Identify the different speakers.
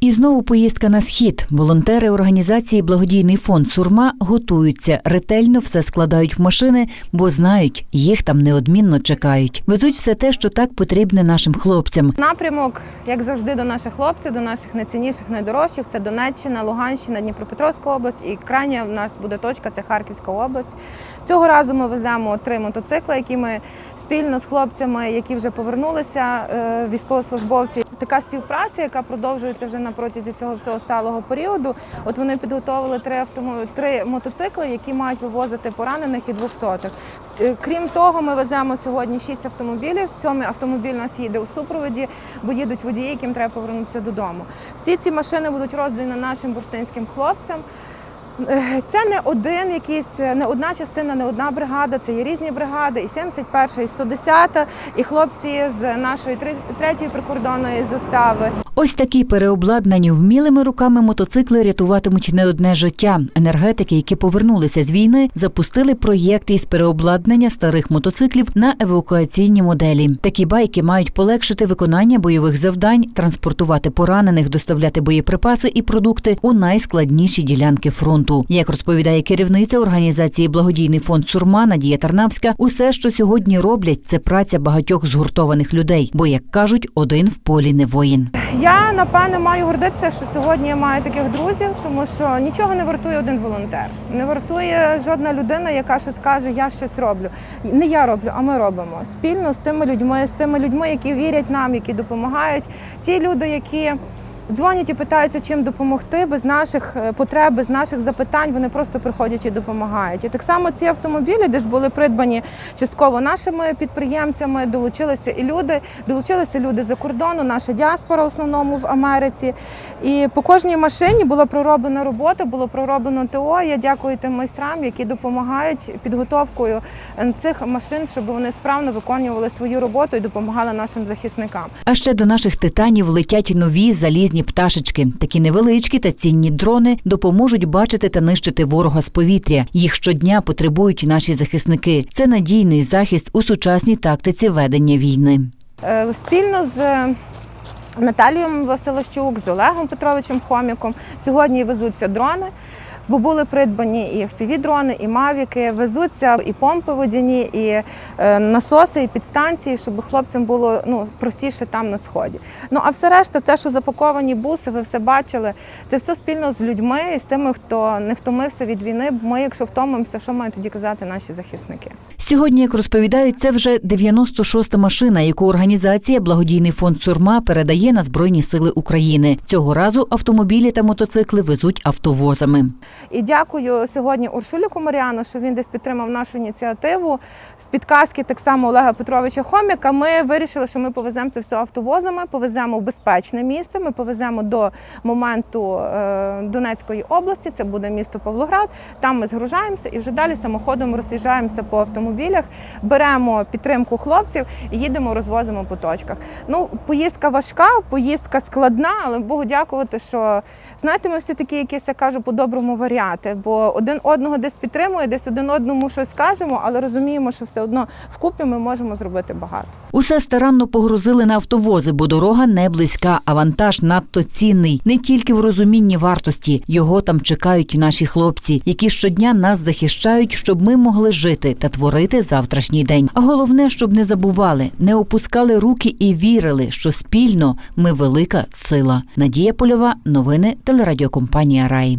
Speaker 1: І знову поїздка на схід. Волонтери організації Благодійний фонд Сурма готуються, ретельно все складають в машини, бо знають, їх там неодмінно чекають. Везуть все те, що так потрібне нашим хлопцям.
Speaker 2: Напрямок, як завжди, до наших хлопців, до наших найцінніших, найдорожчих. Це Донеччина, Луганщина, Дніпропетровська область і крайня в нас буде точка це Харківська область. Цього разу ми веземо три мотоцикли, які ми спільно з хлопцями, які вже повернулися, е, військовослужбовці. Така співпраця, яка продовжується вже на протязі цього всього сталого періоду. От вони підготовили три автомо... три мотоцикли, які мають вивозити поранених і двохсотих. Е, Крім того, ми веземо сьогодні шість автомобілів. Сьомий автомобіль у нас їде у супроводі, бо їдуть водії, яким треба повернутися додому. Всі ці машини будуть роздані нашим бурштинським хлопцям. Е, Це не один якийсь, не одна частина, не одна бригада. Це є різні бригади, і 71, і 110, і хлопці з нашої третьої прикордонної застави.
Speaker 1: Ось такі переобладнані вмілими руками мотоцикли рятуватимуть не одне життя. Енергетики, які повернулися з війни, запустили проєкт із переобладнання старих мотоциклів на евакуаційні моделі. Такі байки мають полегшити виконання бойових завдань, транспортувати поранених, доставляти боєприпаси і продукти у найскладніші ділянки фронту. Як розповідає керівниця організації Благодійний фонд Сурма Надія Тарнавська, усе, що сьогодні роблять, це праця багатьох згуртованих людей. Бо, як кажуть, один в полі не воїн.
Speaker 2: Я напевне маю гордитися, що сьогодні я маю таких друзів, тому що нічого не вартує один волонтер. Не вартує жодна людина, яка щось каже, я щось роблю. Не я роблю, а ми робимо спільно з тими людьми, з тими людьми, які вірять нам, які допомагають. Ті люди, які. Дзвонять і питаються, чим допомогти без наших е, потреб, без наших запитань. Вони просто приходять і допомагають. І так само ці автомобілі, десь були придбані частково нашими підприємцями, долучилися і люди, долучилися люди за кордону, наша діаспора в основному в Америці. І по кожній машині була пророблена робота, було пророблено ТО. Я дякую тим майстрам, які допомагають підготовкою е, цих машин, щоб вони справно виконували свою роботу і допомагали нашим захисникам.
Speaker 1: А ще до наших титанів летять нові залізні пташечки. Такі невеличкі та цінні дрони допоможуть бачити та нищити ворога з повітря. Їх щодня потребують наші захисники. Це надійний захист у сучасній тактиці ведення війни.
Speaker 2: Е, Спільно з е, Наталією Василищук, з Олегом Петровичем Хоміком сьогодні везуться дрони. Бо були придбані і FPV-дрони, і мавіки, везуться і помпи водяні, і е, насоси, і підстанції, щоб хлопцям було ну, простіше там на сході. Ну а все решта, те, що запаковані буси, ви все бачили, це все спільно з людьми і з тими, хто не втомився від війни. Ми, якщо втомимося, що мають тоді казати наші захисники?
Speaker 1: Сьогодні, як розповідають, це вже 96-та машина, яку організація Благодійний фонд Сурма передає на Збройні сили України. Цього разу автомобілі та мотоцикли везуть автовозами.
Speaker 2: І дякую сьогодні Уршуліку Маріану, що він десь підтримав нашу ініціативу. З підказки так само Олега Петровича Хоміка. Ми вирішили, що ми повеземо це все автовозами, повеземо в безпечне місце. Ми повеземо до моменту е, Донецької області. Це буде місто Павлоград. Там ми згружаємося і вже далі самоходом роз'їжджаємося по автомобілях, беремо підтримку хлопців і їдемо, розвозимо по точках. Ну, поїздка важка, поїздка складна, але Богу дякувати, що знаєте, ми всі такі, якісь я кажу, по-доброму варіати, бо один одного десь підтримує, десь один одному щось скажемо, але розуміємо, що все одно вкупі ми можемо зробити багато.
Speaker 1: Усе старанно погрузили на автовози, бо дорога не близька, а вантаж надто цінний. Не тільки в розумінні вартості. Його там чекають наші хлопці, які щодня нас захищають, щоб ми могли жити та творити завтрашній день. А головне, щоб не забували, не опускали руки і вірили, що спільно ми велика сила. Надія Польова, новини телерадіокомпанія Рай.